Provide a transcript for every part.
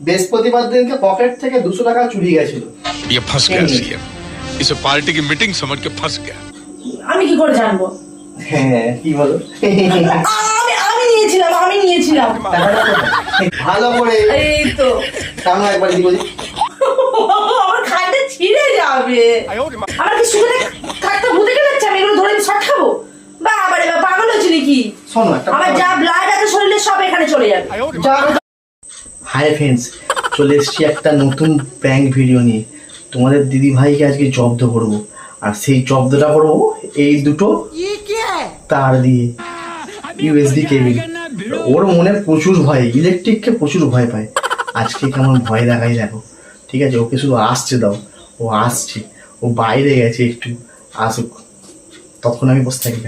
বৃহস্পতিবার দিনকে পকেট থেকে দুশো টাকা চুরি গেছিল। পার্টি কি মিটিং সমঝ কে ফস আমি কি করে জানব হ্যাঁ, আমার যাবে। কি সুখে থাকতে ভুলে গেলে আমি ধরে শট খাব? বাবারে বাবা পাগল হচ্ছে নাকি? শোনো একটা আমার যা ব্লাড আছে শরীরে সব এখানে চলে যাবে। হাই ফ্রেন্ডস চলে এসেছি একটা নতুন প্র্যাঙ্ক ভিডিও নিয়ে। তোমাদের দিদি ভাইকে আজকে জব্দ করব। আর সেই জব্দটা করব এই দুটো তার দিয়ে। ইউএসডি কেবিল ওর মনে প্রচুর ভয় ইলেকট্রিককে প্রচুর ভয় পায়। আজকে কেমন ভয় দেখাই দেখো। ঠিক আছে ওকে শুধু আসছে দাও। ও আসছে। ও বাইরে গেছে একটু। আসুক। তখন আমি বসে থাকি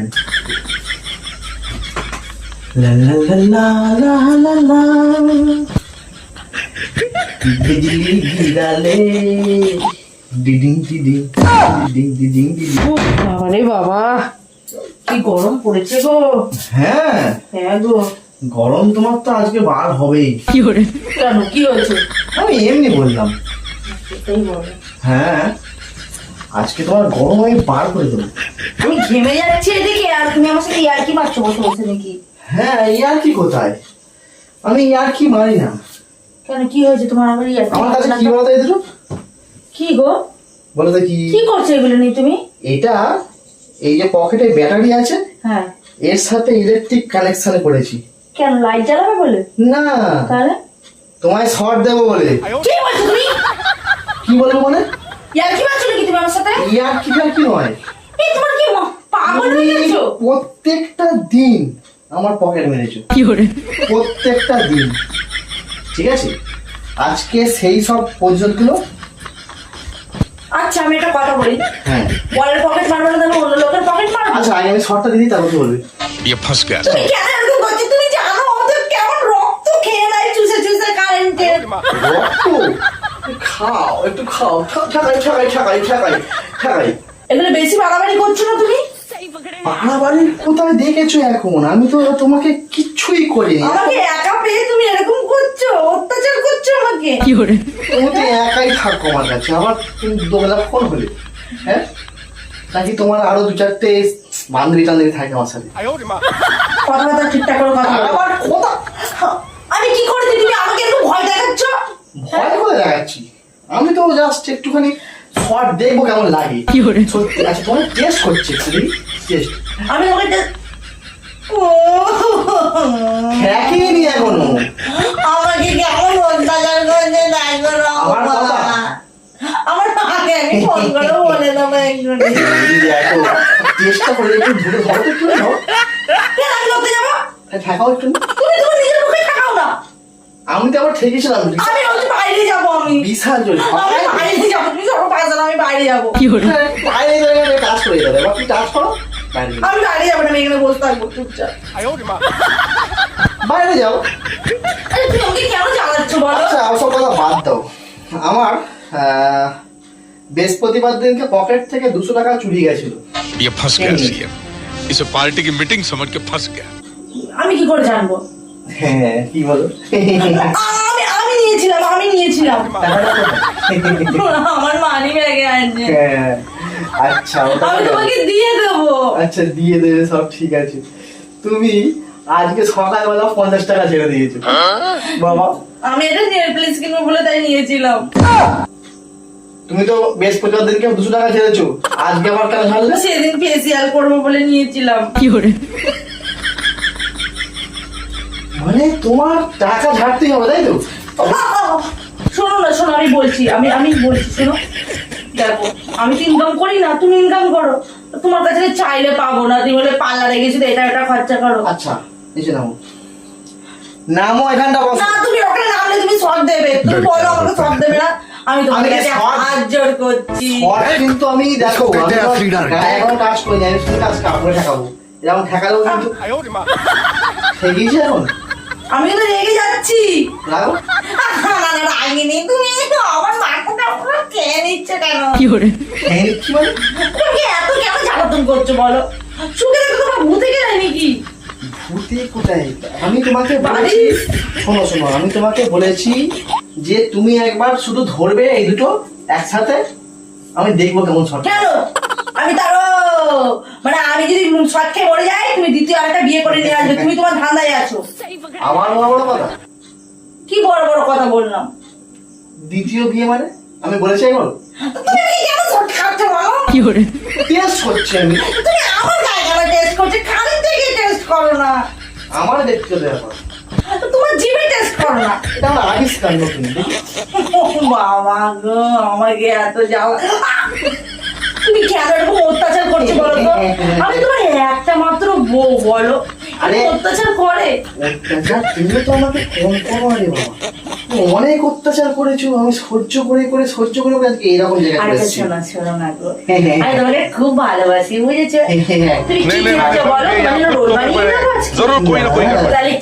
La la la la la la la. বিজলি গিরালে ডিডিং ডিডিং ডিডিং গরম তোমার তো আজকে বার হবে কি করে? কেন কি হয়েছে? আমি এমনি বললাম। হ্যাঁ। আজকে তোমার গরম আমি বার করে দেবো। আমি ঘেমে যাচ্ছি এদিকে আর তুমি আমার সাথে ইয়ার্কি মারছো বসে বসে নাকি? হ্যাঁ ইয়ার কি কোথায়? আমি ইয়ার কি মারি না। কেন কি হয়েছে তোমার? আমার ইয়ার আমার কাছে কি বলতো এই কি গো? বলো তো কি? কি করছ এগুলো নিয়ে তুমি? এটা এই যে পকেটে ব্যাটারি আছে হ্যাঁ। এর সাথে ইলেকট্রিক কানেকশনে করেছি। কেন লাইট জ্বালাবে বলে? না। তাহলে? তোমায় শর্ট দেবো বলে। কি বলছো তুমি? কি বলব মানে? ইয়ার কি মারছো নাকি তুমি আমার সাথে? ইয়ার কি আর কি নয়। এই তোমার কি পাগল হয়ে গেছো? প্রত্যেকটা দিন আমার পকেট মেরেছো। প্রত্যেকটা দিন। ঠিক আছে? আজকে সেই সব পর্যন্ত আচ্ছা আমি কথা বলি। হ্যাঁ। পকেট লোকের আচ্ছা, পকেট ইয়ে তুমি কেমন রক্ত খেয়ে নেয় খাও একটু খাও। বেশি বাড়াবাড়ি করছ না তুমি? বাড়াবাড়ি কোথায় দেখেছ এখন? আমি তো তোমাকে কিচ্ছুই করিনি। আমাকে একা পেয়ে তুমি এরকম করছ? অত্যাচার করছ আমাকে? তুমি তো একাই থাকো আমার কাছে। আমার তুমি দোবেলা ফোন হলে হ্যাঁ? নাকি তোমার আরও দু চারটে বান্ধবী টান্ধবী থাকে আমার সাথে? কথাবার্তা ঠিকঠাক করে কথা আবার কথা? আমি কি করেছি তুমি আমাকে একটু ভয় দেখাচ্ছ? ভয় করে দেখাচ্ছি। আমি তো জাস্ট একটুখানি শর্ট দেখব কেমন লাগে। সত্যি আচ্ছা তোমার টেস্ট করছে আমি তোমাকে just- ও। খেয়ে নি এখনও? আমাকে কেমন অত্যাচার করছে তাই করো আমার মাকে আমি ফোন করে বলে দেবো একটু দিদি করে একটু ধরে ধরো তো একটু ধরো। কেন আমি করতে যাব? ঠেকাও একটু। তুমি তোমার নিজের মুখে থাকাও না। আমি তো আবার ঠেকেছিলাম। আমি বলছি বাইরে যাব আমি। বিশাল জোর। আমি বাইরে যাব তুমি আমি বাইরে যাব। বাইরে গেলে কাজ করে যাবে। এবার তুমি কাজ করো। বাইরে। আমি বাইরে যাবো না আমি এখানে বসে থাকবো চুপচাপ বাইরে যাও আরে তুমি আমাকে কেন জ্বালাচ্ছ বলো আচ্ছা ওসব কথা বাদ দাও আমার আহ, বৃহস্পতিবার দিনকে পকেট থেকে দুশো টাকা চুরি গেছিল ये फंस गया सीएम इसे पार्टी की मीटिंग समझ के फंस गया আমি কি করে জানবো হ্যাঁ কি বলো আমি আমি নিয়েছিলাম আমি নিয়েছিলাম টাকাটা কোথায়? আমার মানি ব্যাগে আছে হ্যাঁ, আচ্ছা আমি তোমাকে দিয়ে দেবো। আচ্ছা দিয়ে দেবে সব ঠিক আছে। তুমি আজকে সকালবেলা পঞ্চাশ টাকা ছেড়ে দিয়েছ। বাবা। আমি এটা কিনবো বলে তাই নিয়েছিলাম। তুমি তো বৃহস্পতিবার দিনকে দুশো টাকা ছেড়েছো। আজকে আবার কেন ছাড়লে? সেদিন ফেসিয়াল করব বলে নিয়েছিলাম। কি করে? মানে তোমার টাকা ঝাড়তেই হবে তাই তো? শোনো না শোনো আমি বলছি আমি আমি বলছি শোনো। দেখো আমি তো ইনকাম করি না তুমি ইনকাম করো। তোমার কাছে চাইলে পাবো না তুমি বলে পার্লারে গেছি এটা এটা খরচা করো। আচ্ছা নিচে নামো। নামো এখানটা বসো। না তুমি ওখানে নামলে তুমি শর্ট দেবে। তুমি বলো আমাকে শর্ট দেবে না। আমি তোমার আমি কি কাছে short- হাত জোর করছি কিন্তু আমি দেখো আমি তো কাজ করি আমি শুধু কাজ কাপড়ে ঠেকাবো এরকম ঠেকালেও কিন্তু। ঠেকিয়েছি এখন? আমি কিন্তু রেগে যাচ্ছি। লাগো না না না রাগিনি তুমি। আমার মাথাটা পুরো খেয়ে নিচ্ছে কেন? খেয়ে নিচ্ছি মানে এত কেন জ্বালাতন করছ বলো? সুখে দেখো তোমার ভূতে গেলে নাকি? ভূতে কোথায়? আমি তোমাকে বলেছি শোনো শোনো আমি তোমাকে বলেছি যে তুমি একবার শুধু ধরবে এই দুটো একসাথে আমি দেখব কেমন শট কেন? আমি তারও মানে আমি যদি খেয়ে মরে যাই তুমি দ্বিতীয় আরেকটা বিয়ে করে নিয়ে আসবে তুমি তোমার ধান্দায় আছো। আমার বড় বড় কথা? কি বড় বড় কথা বললাম? দ্বিতীয় বিয়ে মানে? আমি বলেছি একবার তুমি আমাকে কেন শর্ট খাচ্ছো বলো? টেস্ট করছি আমি। তুমি আমার জায়গাটা টেস্ট করছ খালি থেকে টেস্ট করো না। আমার দেখতে দেওয়া পর তোমার জিভে টেস্ট করো না। এটা আমার আবিষ্কার নতুন বাবা গো আমাকে এত যাওয়া তুমি কেন এরকম অত্যাচার করছ বলো তো? আমি তোমার একটা মাত্র বউ বলো। আরে অত্যাচার করে। অত্যাচার তুমি তো আমাকে কম করো আরে বাবা। অনেক অত্যাচার করেছ আমি সহ্য করে করে সহ্য করে করে আজকে এরকম হ্যাঁ, হ্যাঁ, হ্যাঁ। খুব ভালোবাসি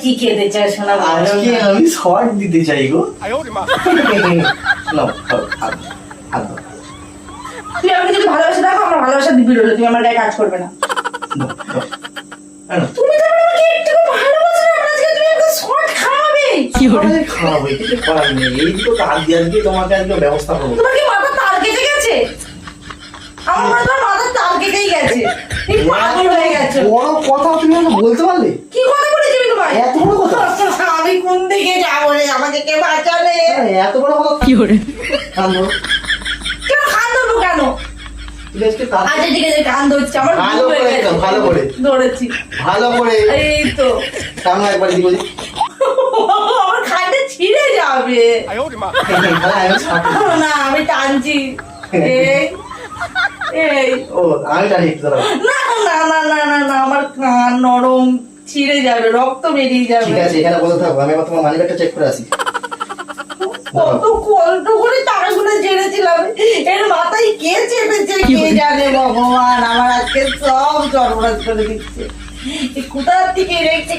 কি মানে না আমি শর্ট দিতে চাই গো তুমি আমাকে যদি ভালোবাসা দেখো আমার ভালোবাসা দিবি তুমি আমার গায়ে কাজ করবে না। খাওয়াবে আমাদের খাওয়াবে, কিছু করার নেই। এই দুটো কাজ দিয়ে আজকে তোমাকে আজকে ব্যবস্থা করব। তোমার কি মাথা তাল কেটে গেছে? আমার মনে হয় মাথা তাল কেটেই গেছে। তুমি পাগল হয়ে গেছো। বড় কথা তুমি আমাকে বলতে পারলে? কি কথা বলেছি আমি তোমায়? এত বড় কথা? আমি কোন দিকে যাব রে? আমাকে কে এত বড় কথা? কান ধরো। কেন কেন ঠিক আছে, কান- ধরছে। আমার ভালো হয়ে করে গেছে। ভালো করে। ধরেছি। ভালো করে। এই তো। টানো একবার এদিক ওদিক। আমার খানটা ছিঁড়ে যাবে না আমি কে জানে ভগবান আমার আজকে সব সর্বনাশ করে দিচ্ছে। কোথার থেকে রেখছে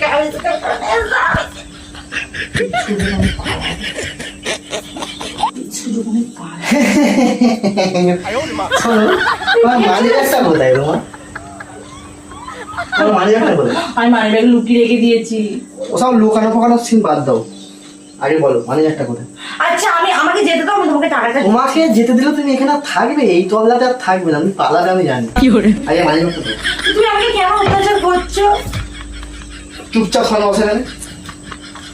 আমি মানি ব্যাগ লুকিয়ে রেখে দিয়েছি ওসব লুকানো ফোকানো সিন বাদ দাও আগে বলো মানি ব্যাগটা কোথায় আচ্ছা আমি আমাকে যেতে দাও আমি তোমাকে টাকাটা। তোমাকে যেতে দিলে তুমি এখানে আর থাকবে এই তল্লাতে আর থাকবে না আমি পালাবে আমি জানি। আগে মানি ব্যাগটা দাও তুমি আমাকে কেন অত্যাচার করছ? চুপচাপ শোনো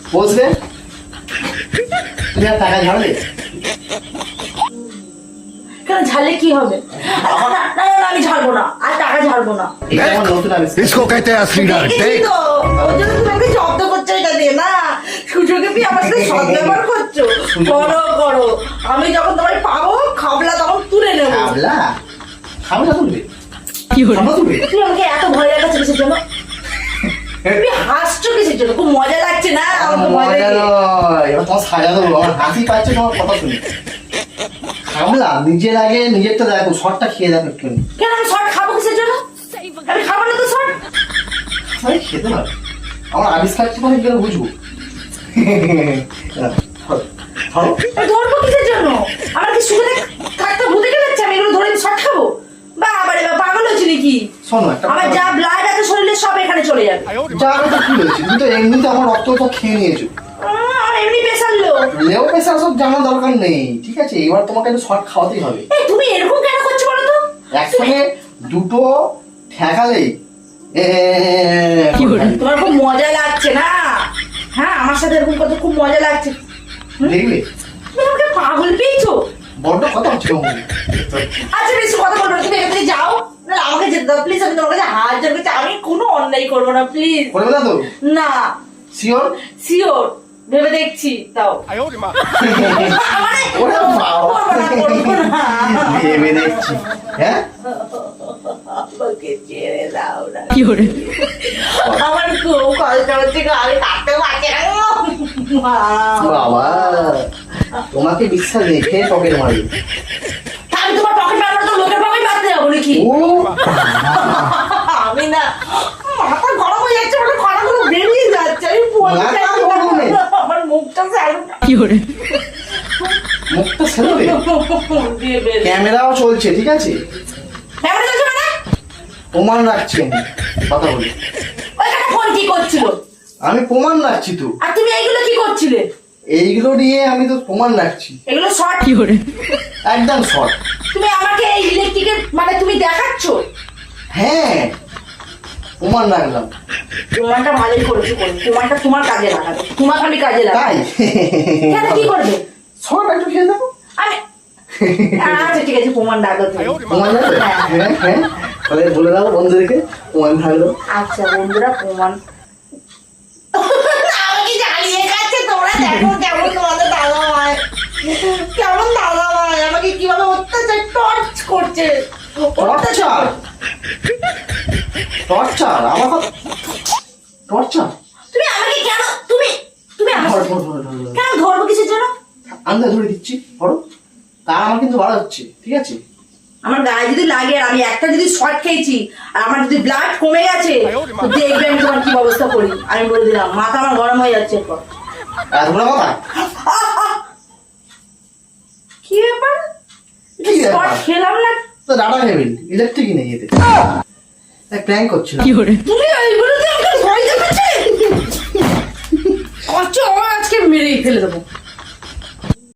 গেলে বসবে তুমি আর টাকা ঝাড়বে কেন ঝালে কি হবে না, না, না, না, না, আমি ঝাড়বো না আর টাকা ঝাড়বো না এটা আমার নতুন আবিষ্কার इसको कहते हैं असली डर দেখেছি देख তো ওই জন্য তুমি আমাকে জব্দ করছো এটা দিয়ে না সুযোগে পেয়ে আমার সাথে সদ্ব্যবহার করছো করো করো আমি যখন তোমায় পাবো খাবলা তখন তুলে নেবো খাবলা খাবলা তুলবে খাবলা তুলবে তুমি আমাকে এত ভয় লাগাচ্ছ কিসের জন্য তুমি হাসছো কিসের জন্য? খুব মজা লাগছে না? আমার তো ভয় মজা লাগে নয়। এবার তোমার সাজা দেবো। আমার হাসি পাচ্ছে তোমার কথা শুনে। খাবলা নিজের আগে নিজেরটা দেখো শর্টটা খেয়ে দেখো একটু কেন আমি শর্ট খাব কিসের জন্য? আমি খাব না তো শর্ট খেতে আমার মানে গেলে বুঝব ধরো, ধরো। আমি ধরবো কিসের জন্য? আমার কি সুখে থাকতে ভূতে গেছে আমি এগুলো ধরে শর্ট খাব? বাবা রে বাবা, পাগল হচ্ছে নাকি? শোনো যা ব্লাড আছে শরীরে সব এখানে চলে যাবে যাবে তো তুমি তো এমনিতে আমার রক্ত খেয়ে নিয়েছো এমনি পেশার লোক লেও পেশার সব জানা দরকার নেই ঠিক আছে এবার তোমাকে একটু খাওয়াতেই হবে তুমি এরকম কেন করছ বলো তো একসঙ্গে দুটো ঠেকালেই তোমার খুব মজা লাগছে না হ্যাঁ আমার এরকম কথা খুব মজা লাগছে দেখলে তুমি পাগল পেয়েছ বড্ড কথা হচ্ছে আচ্ছা বেশি কথা বলব তুমি এখান যাও আমাকে যেতে দাও প্লিজ আমি তোমার কাছে করছি আমি কোনো অন্যায় করব না প্লিজ করবে না তো। না। শিওর শিওর ভেবে দেখছি তাও ভেবে দেখছি হ্যাঁ? কি আমার বাবা তোমাকে বিশ্বাস রেখে পকেট মারি। ও। আমি না মাথা গরম হয়ে যাচ্ছে বলে খানাগুলো বেরিয়ে যাচ্ছে। আমি? আমার মুখটা মুখটা ছেড়ে ক্যামেরাও চলছে ঠিক আছে? ক্যামেরা চলছে মানে? প্রমাণ রাখছি আমি কথা বলি। ফোন কি করছে হচ্ছিল আমি প্রমাণ রাখছি তো। আর তুমি এইগুলো কি করছিলে? এইগুলো নিয়ে আমি তো প্রমাণ রাখছি। এগুলো শর্ট। একদম শর্ট। তুমি আমাকে এই ইলেকট্রিকের মানে তুমি দেখাচ্ছ? হ্যাঁ প্রমাণ রাখলাম। প্রমাণটা ভালোই করেছ করে প্রমাণটা তোমার কাজে লাগাবে তোমাকে আমি কাজে লাগাবো। তাই? কেন কি করবে? শর্ট একটু খেয়ে দেখো আমি আচ্ছা ঠিক আছে প্রমাণ তুমি। প্রমাণ রাখবে হ্যাঁ। হ্যাঁ তাহলে বলে দাও বন্ধুদেরকে প্রমাণ থাকল। আচ্ছা বন্ধুরা প্রমাণ। আমাকে জ্বালিয়ে খাচ্ছে তোমরা দেখো কেমন তোমাদের দাদা ভাই কেমন দাদা ভাই? আমাকে কীভাবে অত্যাচার টর্চ করছে? টর্চার টর্চার আমার কথা টর্চার তুমি আমাকে কেন তুমি তুমি আমাকে। কেন ধরবো কিসের জন্য? আমি ধরে দিচ্ছি ধরো। তা আমার কিন্তু বাড়া হচ্ছে ঠিক আছে? আমার গায়ে যদি লাগে আর আমি একটা যদি শর্ট খেয়েছি আর আমার যদি ব্লাড কমে গেছে দেখবে আমি তোমার কি অবস্থা করি। আমি বলে দিলাম মাথা আমার গরম হয়ে যাচ্ছে এরপর। কথা? কি ব্যাপার? কি ব্যাপার? খেলাম না? তো দাদা কেবিল ইলেকট্রিক নেই এতে। প্র্যাঙ্ক করে? তুমি ওইগুলোতে আমাকে ভয় দেখাচ্ছে কচ্ছ আমার আজকে মেরেই ফেলে দেবো।